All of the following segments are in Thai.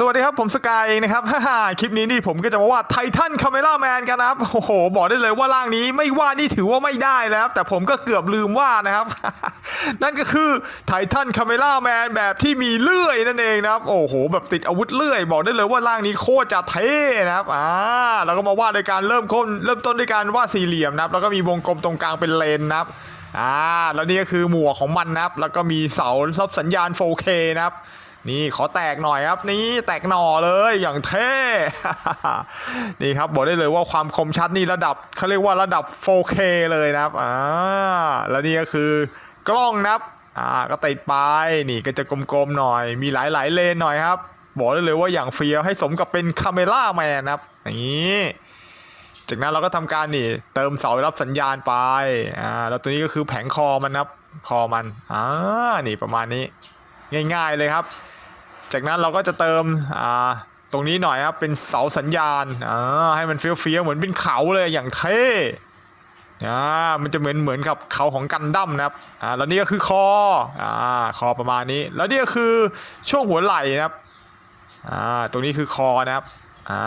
สวัสดีครับ ผมสกายเองนะครับฮ่าคลิปนี้นี่ผมก็จะมาวาดไททันคาเมล่าแมนกันนะครับ โอ้โห บอกได้เลยว่าร่างนี้ไม่วาดนี่ถือว่าไม่ได้แล้วครับแต่ผมก็เกือบลืมวาดนะครับ นั่นก็คือไททันคาเมล่าแมนแบบที่มีเลื่อยนั่นเองนะครับ โอ้โห แบบติดอาวุธเลื่อย บอกได้เลยว่าร่างนี้โคตรจะเท่นะครับ อ่าเราก็มาวาดโดยการเริ่มต้นเริ่มต้นด้วยการวาดสี่เหลี่ยมนะครับ แล้วก็มีวงกลมตรงกลางเป็นเลนนะครับ อ่า แล้วนี่ก็คือหมวกของมันนะครับ แล้วก็มีเสารับสัญญาณ 4K นะครับ นี่ขอแตกหน่อยครับนี่แตกหน่อเลยอย่างเท่ นี่ครับบอกได้เลยว่าความคมชัดนี่ระดับเขาเรียกว่าระดับ 4K เลยนะครับอ่าแล้วนี่ก็คือกล้องนะครับอ่าก็ติดไปนี่ก็จะกลมๆหน่อย มีหลายๆเลนหน่อยครับ บอกได้เลยว่าอย่างเฟียวให้สมกับเป็นคาเมล่าแมนนะครับนี่จากนั้นเราก็ทำการนี่ เติมเสารับสัญญาณไปอ่าแล้วตัวนี้ก็คือแผงคอมันนะครับ คอมันอ่านี่ประมาณนี้ ง่าย ๆเลยครับ จากนั้นเราก็จะเติมอ่าตรงนี้หน่อยครับเป็นเสาสัญญาณอ่าให้มันเฟี้ยวๆเหมือนเป็นเขาเลยอย่างเท่อ่ามันจะเหมือนเหมือนกับเขาของกันดั้มนะครับอ่าแล้วนี่ก็คือคออ่าคอประมาณนี้ แล้วนี่ก็คือช่วงหัวไหล่นะครับอ่าตรงนี้คือคอนะครับอ่า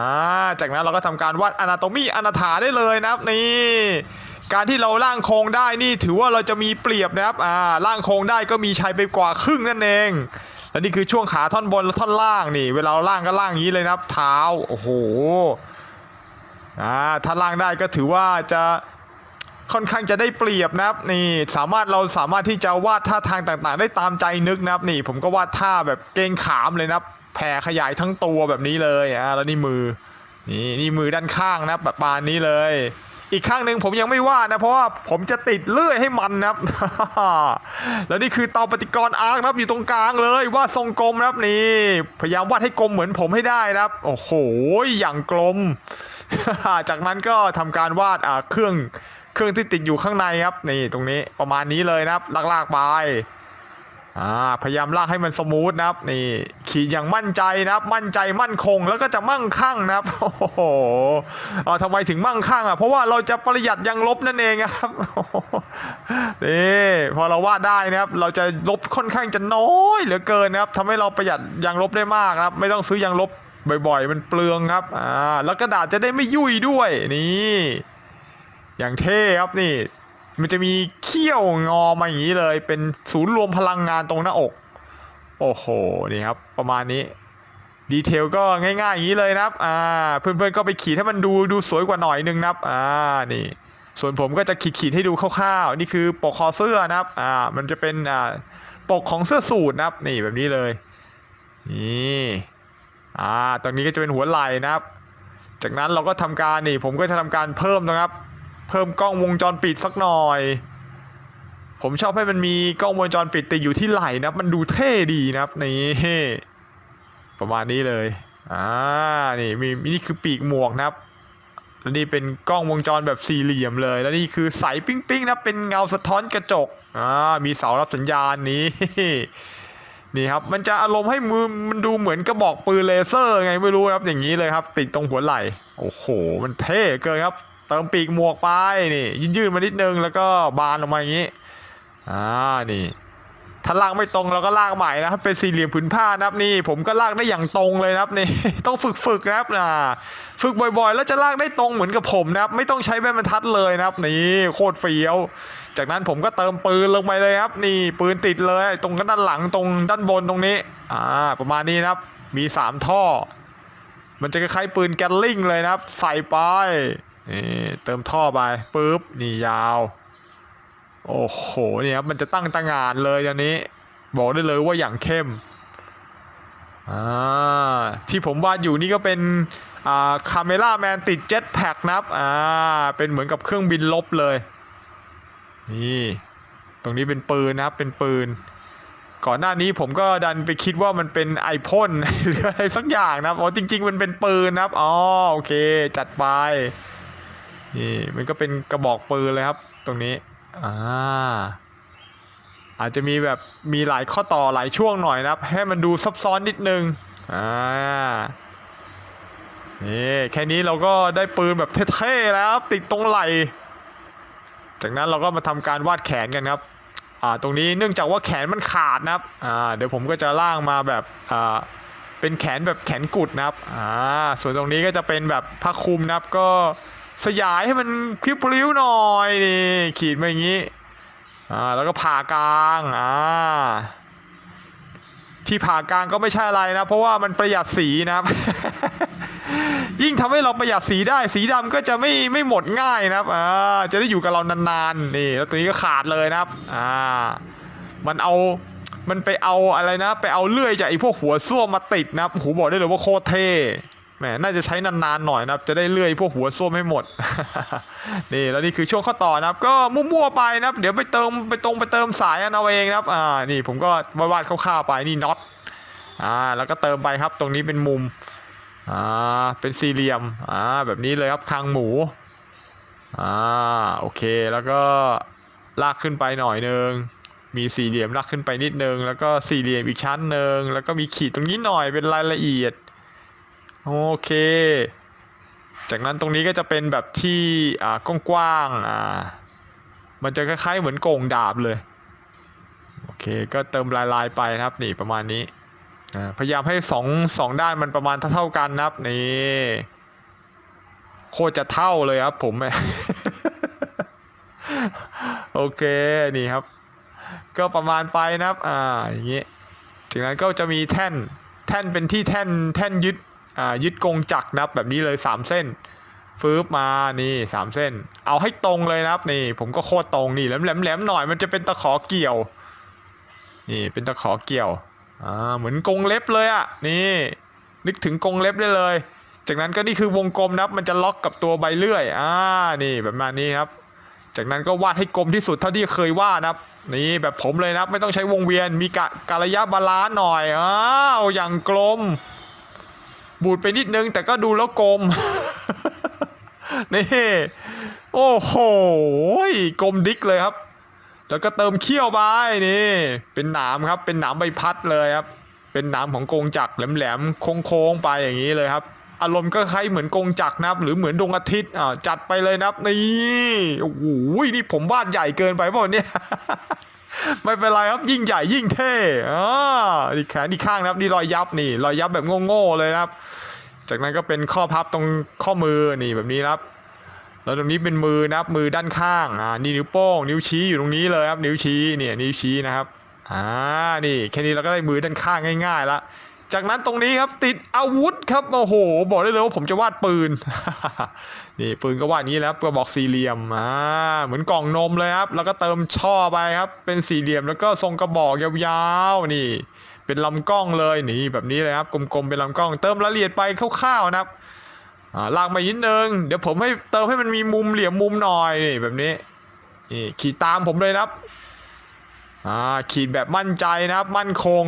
จากนั้นเราก็ทำการวาดอนาโตมีอนาถาได้เลยนะครับนี่การที่เราร่างโครงได้นี่ถือว่าเราจะมีเปรียบนะครับอ่าร่างโครงได้ก็มีชัยไปกว่าครึ่งนั่นเอง และนี่คือช่วงขาท่อนบนและท่อนล่างนี่ เวลาล่างก็ล่างอย่างนี้เลยนะครับ เท้าโอ้โหอ่าถ้าล่างได้ก็ถือว่าจะค่อนข้างจะได้เปรียบนะครับนี่สามารถเราสามารถที่จะวาดท่าทางต่างๆ ได้ตามใจนึกนะครับนี่ ผมก็วาดท่าแบบเกงขามเลยนะครับแผ่ขยายทั้งตัวแบบนี้เลยอ่าแล้วนี่มือนี่นี่มือด้านข้างนะครับแบบปานนี้เลย อีกข้างหนึ่งผมยังไม่วาดนะ เพราะว่าผมจะติดเลื่อยให้มันนะครับ แล้วนี่คือเตาปฏิกรณ์อาร์คนะครับอยู่ตรงกลางเลยวาดทรงกลมนะครับนี่พยายามวาดให้กลมเหมือนผมให้ได้นะครับ โอ้โหอย่างกลม จากนั้นก็ทำการวาดเครื่องเครื่องที่ติดอยู่ข้างในครับนี่ตรงนี้ประมาณนี้เลยนะครับลากๆไป อ่าพยายามลากให้มันสมูทนะครับนี่ขี่อย่างมั่นใจนะครับ มั่นใจมั่นคงแล้วก็จะมั่งคั่งนะครับโอ้โหเอาทำไมถึงมั่งคั่งอะเพราะว่าเราจะประหยัดยางลบนั่นเองครับนี่พอเราวาดได้นะครับ เราจะลบค่อนข้างจะน้อยเหลือเกินนะครับทำให้เราประหยัดยางลบได้มากนะครับ ไม่ต้องซื้อยางลบบ่อยๆ มันเปลืองครับอ่าแล้วกระดาษจะได้ไม่ยุ่ยด้วยนี่ อย่างเท่ครับนี่ มันจะมีเขี้ยวงอมาอย่างนี้เลย เป็นศูนย์รวมพลังงานตรงหน้าอก โอ้โห นี่ครับ ประมาณนี้ ดีเทลก็ง่ายๆอย่างนี้เลยนะครับ อ่า เพื่อนๆก็ไปขีดให้มันดูดูสวยกว่าหน่อยนึงนะครับ อ่า นี่ ส่วนผมก็จะขีดขีดๆให้ดูคร่าวๆ นี่คือปกคอเสื้อนะครับ อ่า มันจะเป็นอ่าปกของเสื้อสูทนะครับ นี่แบบนี้เลย นี่ อ่า ตรงนี้ก็จะเป็นหัวไหล่นะครับ จากนั้นเราก็ทำการนี่ ผมก็จะทำการเพิ่มนะครับ เพิ่มกล้องวงจรปิดสักหน่อย ผมชอบให้มันมีกล้องวงจรปิดติดอยู่ที่ไหล่นะมันดูเท่ดีนะครับนี่ประมาณนี้เลยอ่านี่มีนี่คือปีกหมวกนะครับแล้วนี่เป็นกล้องวงจรแบบสี่เหลี่ยมเลย แล้วนี่คือใสปิ้งปิ้งๆนะครับเป็นเงาสะท้อนกระจกอ่ามีเสารับสัญญาณนี้นี่ครับมันจะอารมณ์ให้มือมันดูเหมือนกระบอกปืนเลเซอร์ไงไม่รู้ครับอย่างนี้เลยครับ ติดตรงหัวไหล่โอ้โห มันเท่เกินครับ เติมปีกหมวกไปนี่ยืดๆมานิดนึงแล้วก็บานออกมาอย่างนี้อ่านี่ถ้าลากไม่ตรงเราก็ลากใหม่นะครับเป็นสี่เหลี่ยมผืนผ้านะครับนี่ ผมก็ลากได้อย่างตรงเลยนะครับนี่ ต้องฝึกฝึกนะครับนะฝึกบ่อยๆ แล้วจะลากได้ตรงเหมือนกับผมนะครับ ไม่ต้องใช้แม่บรรทัดเลยนะครับ นี่โคตรเฟี้ยว จากนั้นผมก็เติมปืนลงไปเลยครับ นี่ปืนติดเลย ตรงด้านหลังตรงด้านบนตรงนี้อ่าประมาณนี้นะครับ มีสามท่อ มันจะคล้ายๆปืนแกลลิงเลยนะครับ ใส่ไป นี่เติมท่อไปปุ๊บนี่ยาว โอ้โหเนี่ยครับมันจะตั้งตางานเลยอันนี้ บอกได้เลยว่าอย่างเข้มอ่าที่ผมวาดอยู่นี่ก็เป็นอ่าคาเมล่าแมนติดเจ็ตแพ็กนะครับอ่าเป็นเหมือนกับเครื่องบินลบเลย นี่ ตรงนี้เป็นปืนนะครับเป็นปืน ก่อนหน้านี้ผมก็ดันไปคิดว่ามันเป็นไอพ่นหรืออะไรสักอย่างนะครับอ๋อจริง ๆ มันเป็นปืนนะครับอ๋อโอเค จัดไป นี่มันก็เป็นกระบอกปืนเลยครับ ตรงนี้อ่าอาจจะมีแบบมีหลายข้อต่อหลายช่วงหน่อยนะครับ ให้มันดูซับซ้อนนิดนึงอ่านี่แค่นี้เราก็ได้ปืนแบบเท่ๆแล้วครับติดตรงไหลจากนั้นเราก็มาทำการวาดแขนกันครับอ่าตรงนี้เนื่องจากว่าแขนมันขาดนะครับอ่าเดี๋ยวผมก็จะล่างมาแบบอ่าเป็นแขนแบบแขนกุดนะครับอ่าส่วนตรงนี้ก็จะเป็นแบบผ้าคลุมนะครับก็ สยายให้มันพริ้วพริ้วๆหน่อยนี่ขีดมาอย่างนี้อ่าแล้วก็ผ่ากลางอ่าที่ผ่ากลางก็ไม่ใช่อะไรนะ เพราะว่ามันประหยัดสีนะครับ ยิ่งทำให้เราประหยัดสีได้ สีดำก็จะไม่ไม่หมดง่ายนะครับอ่าจะได้อยู่กับเรานานๆนี่แล้วตัวนี้ก็ขาดเลยนะครับอ่ามันเอามันไปเอาอะไรนะ ไปเอาเลื่อยจากไอ้พวกหัวส้วมมาติดนะครับโอ้โหบอกได้เลยว่าโคตรเท่ แหมน่าจะใช้นานๆหน่อยนะครับ จะได้เลื่อยพวกหัวส้วมให้หมด นี่แล้วนี่คือช่วงข้อต่อนะครับ ก็มั่วๆไปนะครับ เดี๋ยวไปเติมไปตรงไปเติมสายเอาเองนะครับ อ่า นี่ผมก็วาดๆคร่าวๆไปนี่น็อต อ่า แล้วก็เติมไปครับ ตรงนี้เป็นมุม อ่า เป็นสี่เหลี่ยม อ่า แบบนี้เลยครับคางหมู อ่า โอเค แล้วก็ลากขึ้นไปหน่อยนึงมีสี่เหลี่ยมลากขึ้นไปนิดนึง แล้วก็สี่เหลี่ยมอีกชั้นหนึ่งแล้วก็มีขีดตรงนี้หน่อยเป็นรายละเอียด โอเค จากนั้นตรงนี้ก็จะเป็นแบบที่อ่ากว้างๆอ่ามันจะคล้ายๆเหมือนโก่งดาบเลยโอเคก็เติมลายๆไปนะครับนี่ประมาณนี้พยายามให้สองสองด้านมันประมาณเท่าๆกันนะครับนี่โคตรจะเท่าเลยครับผมโอเคนี่ครับ ก็ประมาณไปนะครับอ่าอย่างนี้จากนั้นก็จะมีแท่นแท่นเป็นที่แท่นแท่นยึด อ่ายึดกงจักรนะครับแบบนี้เลยสามเส้นฟืบมานี่สามเส้น เอาให้ตรงเลยนะครับนี่ ผมก็โคตรตรงนี่แหลมแหลมแหลมหน่อยมันจะเป็นตะขอเกี่ยว นี่เป็นตะขอเกี่ยวอ่าเหมือนกงเล็บเลยอะนี่นึกถึงกงเล็บได้เลย จากนั้นก็นี่คือวงกลมนะครับ มันจะล็อกกับตัวใบเลื่อยอ่านี่แบบมานี้ครับ จากนั้นก็วาดให้กลมที่สุดเท่าที่เคยวาดนะครับนี่แบบผมเลยนะไม่ต้องใช้วงเวียนมีกะกะระยะบาลานซ์หน่อยอ้าวอย่างกลม บูดไปนิดนึง แต่ก็ดูแล้วกลม นี่ โอ้โหกลมดิกเลยครับ แล้วก็เติมเขี้ยวไปนี่ เป็นหนามครับ เป็นหนามใบพัดเลยครับ เป็นหนามของกงจักรแหลมๆโค้งๆไปอย่างนี้เลยครับ อารมณ์ก็คล้ายเหมือนกงจักรนะครับ หรือเหมือนดวงอาทิตย์อ่าจัดไปเลยนะครับนี่โอ้โหนี่ผมวาดใหญ่เกินไปเปล่าเนี่ย ไม่เป็นไรครับยิ่งใหญ่ยิ่งเท่อ่านี่แขนดีข้างนะครับนี่รอยยับนี่รอยยับแบบโง่ๆเลยนะครับ จากนั้นก็เป็นข้อพับตรงข้อมือนี่แบบนี้ครับแล้วตรงนี้เป็นมือนะครับมือด้านข้างอ่านี่นิ้วโป้งนิ้วชี้อยู่ตรงนี้เลยครับนิ้วชี้เนี่ยนิ้วชี้นะครับอ่านี่แค่นี้เราก็ได้มือด้านข้างง่ายๆละ จากนั้นตรงนี้ครับติดอาวุธครับโอ้โห บอกได้เลยว่าผมจะวาดปืน นี่ปืนก็วาดนี้แล้วกระบอกสี่เหลี่ยมอ่าเหมือนกล่องนมเลยครับ แล้วก็เติมช่อไปครับ เป็นสี่เหลี่ยมแล้วก็ทรงกระบอกยาวๆนี่ เป็นลำกล้องเลยนี่แบบนี้เลยครับกลมๆเป็นลำกล้อง เติมรายละเอียดไปคร่าวๆนะครับอ่าลากมานิดนึงเดี๋ยวผมให้เติมให้มันมีมุมเหลี่ยมมุมหน่อยนี่แบบนี้นี่ขีดตามผมเลยนะครับอ่าขีดแบบมั่นใจนะครับ มั่นคง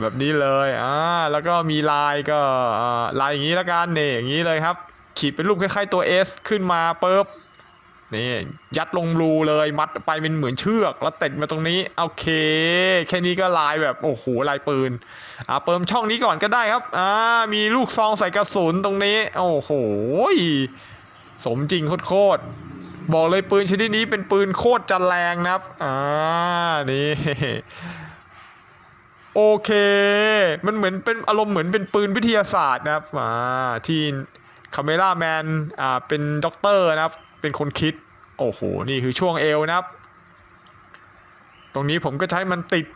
แบบนี้เลยอ่าแล้วก็มีลายก็ลายอย่างนี้แล้วกันนี่อย่างนี้เลยครับ ขีดเป็นรูปคล้ายๆตัว S ขึ้นมาปุ๊บนี่ยัดลงรูเลยมัดไปเป็นเหมือนเชือกแล้วติดมาตรงนี้โอเค แค่นี้ก็ลายแบบโอ้โหลายปืนอ่าเปิมช่องนี้ก่อนก็ได้ครับอ่ามีลูกซองใส่กระสุนตรงนี้ โอ้โหสมจริงโคตรบอกเลยปืนชนิดนี้เป็นปืนโคตรจะแรงนะครับอ่านี่ โอเค มันเหมือนเป็นอารมณ์เหมือนเป็นปืนวิทยาศาสตร์นะครับอ่าที่คาเมล่าแมนอ่าเป็นด็อกเตอร์นะครับ เป็นคนคิด โอ้โห นี่คือช่วงเอวนะครับ ตรงนี้ผมก็ใช้มันติด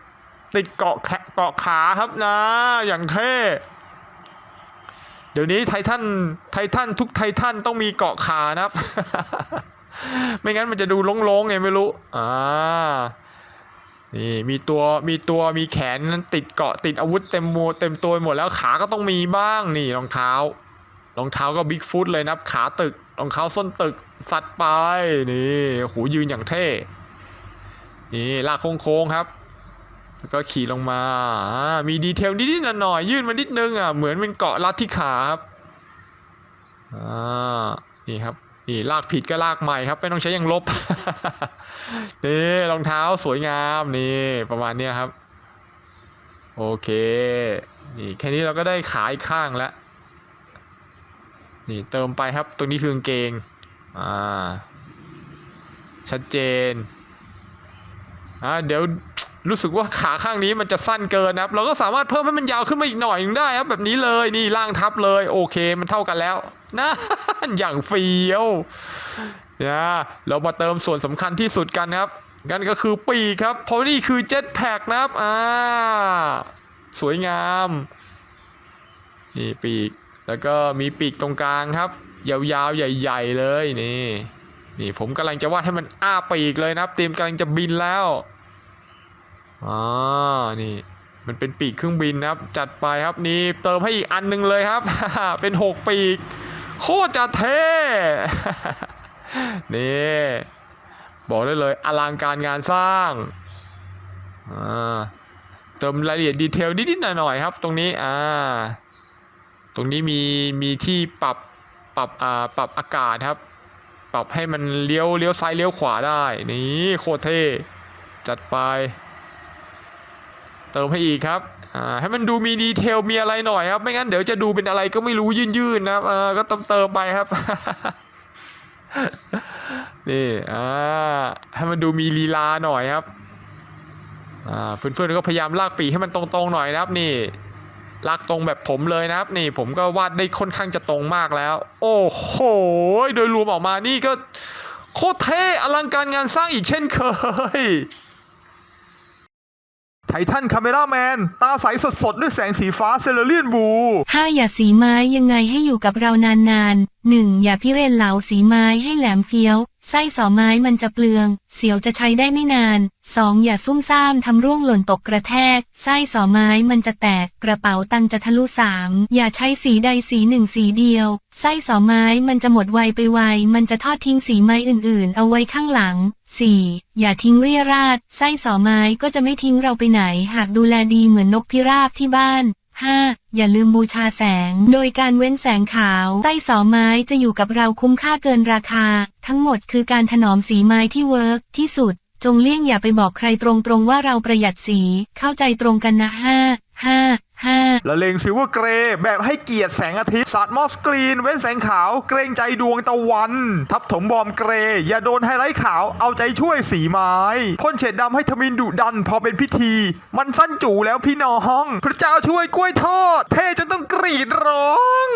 ติดเกาะแขเกาะขาครับนะ อย่างเท่เดี๋ยวนี้ไททันไททันทุกไททันต้องมีเกาะขานะครับ ไม่งั้นมันจะดูโล้งๆไงไม่รู้ อ่า นี่มีตัวมีตัวมีแขนติดเกาะติดอาวุธเต็มมือเต็มตัวหมดแล้วขาก็ต้องมีบ้างนี่รองเท้ารองเท้าก็บิ๊กฟุตเลยนะครับขาตึกรองเท้าส้นตึกสัดไปนี่โอ้โหยืนอย่างเท่นี่ลากโค้งๆครับแล้วก็ขี่ลงมา มีดีเทลนิดๆหน่อยๆยื่นมานิดนึงอะเหมือนเป็นเกาะรัดที่ขาครับอ่านี่ครับ นี่ลากผิดก็ลากใหม่ครับ ไม่ต้องใช้ยางลบ นี่รองเท้าสวยงามนี่ประมาณเนี้ยครับ โอเค นี่แค่นี้เราก็ได้ขาอีกข้างแล้ว นี่เติมไปครับ ตรงนี้คือกางเกง อ่า ชัดเจน อ่าเดี๋ยวรู้สึกว่าขาข้างนี้มันจะสั้นเกินนะครับ เราก็สามารถเพิ่มให้มันยาวขึ้นมาอีกหน่อยนึงได้ครับแบบนี้เลยนี่ล่างทับเลย โอเค มันเท่ากันแล้ว นะอย่างเฟี้ยวนะเรามาเติมส่วนสำคัญที่สุดกันครับนั่นก็คือปีกครับ เพราะนี่คือเจ็ตแพกนะครับอ่าสวยงามนี่ปีกแล้วก็มีปีกตรงกลางครับ ยาวๆ ใหญ่ ๆ เลยนี่นี่ผมกำลังจะวาดให้มันอ้าปีกเลยนะครับเตรียมกำลังจะบินแล้วอ๋อนี่มันเป็นปีกเครื่องบินนะครับ จัดไปครับนี่เติมให้อีกอันหนึงเลยครับ เป็นหกปีก โคตรจะเท่นี่บอกได้เลยอลังการงานสร้างเติมรายละเอียดดีเทลนิดๆหน่อยๆครับ ตรงนี้อ่าตรงนี้มีมีที่ปรับปรับอ่าปรับอากาศครับ ปรับให้มันเลี้ยวเลี้ยวซ้ายเลี้ยวขวาได้นี่โคตรเท่จัดไป เติมให้อีกครับ อ่าให้มันดูมีดีเทลมีอะไรหน่อยครับ ไม่งั้นเดี๋ยวจะดูเป็นอะไรก็ไม่รู้ยื่นๆนะครับอ่าก็เติมเติมไปครับ นี่อ่าให้มันดูมีลีลาหน่อยครับอ่าเพื่อนๆก็พยายามลากปีให้มันตรงๆหน่อยนะครับ นี่ลากตรงแบบผมเลยนะครับ นี่ผมก็วาดได้ค่อนข้างจะตรงมากแล้ว โอ้โหโดยรวมออกมานี่ก็โคตรเท่อลังการงานสร้างอีกเช่นเคย ไททันคาเมราแมน ตาใสสดๆด้วยแสงสีฟ้าเซเลเรียนบูถ้าอย่าสีไม้ยังไงให้อยู่กับเรานานๆหนึ่งอย่าพิเรนเหลาสีไม้ให้แหลมเฟี้ยว ไส้สอไม้มันจะเปลือง เสียวจะใช้ได้ไม่นานสองอย่าซุ่มซ่ามทำร่วงหล่นตกกระแทก ไส้สอไม้มันจะแตก กระเป๋าตังจะทะลุสามอย่าใช้สีใดสีหนึ่งสีเดียว ไส้สอไม้มันจะหมดไวไปไว มันจะทอดทิ้งสีไม้อื่นๆ เอาไว้ข้างหลัง 4. อย่าทิ้งเรี่ยราด ไส้สอไม้ก็จะไม่ทิ้งเราไปไหน หากดูแลดีเหมือนนกพิราบที่บ้าน 5. อย่าลืมบูชาแสง โดยการเว้นแสงขาวไส้สอไม้จะอยู่กับเราคุ้มค่าเกินราคา ทั้งหมดคือการถนอมสีไม้ที่เวิร์กที่สุด จงเลี่ยงอย่าไปบอกใครตรงๆว่าเราประหยัดสี เข้าใจตรงกันนะ5 5 5ละเลงซิลเวอร์เกรย์แบบให้เกียรติแสงอาทิตย์สาดมอสกรีน เว้นแสงขาว เกรงใจดวงตะวัน ทับถมบอมเกรย์อย่าโดนไฮไลท์ขาวเอาใจช่วยสีไม้พ่นเฉดดำให้ทมินดุดันพอเป็นพิธี มันสั้นจู่แล้วพี่น้อง พระเจ้าช่วยกล้วยทอด เท่จนต้องกรีดร้อง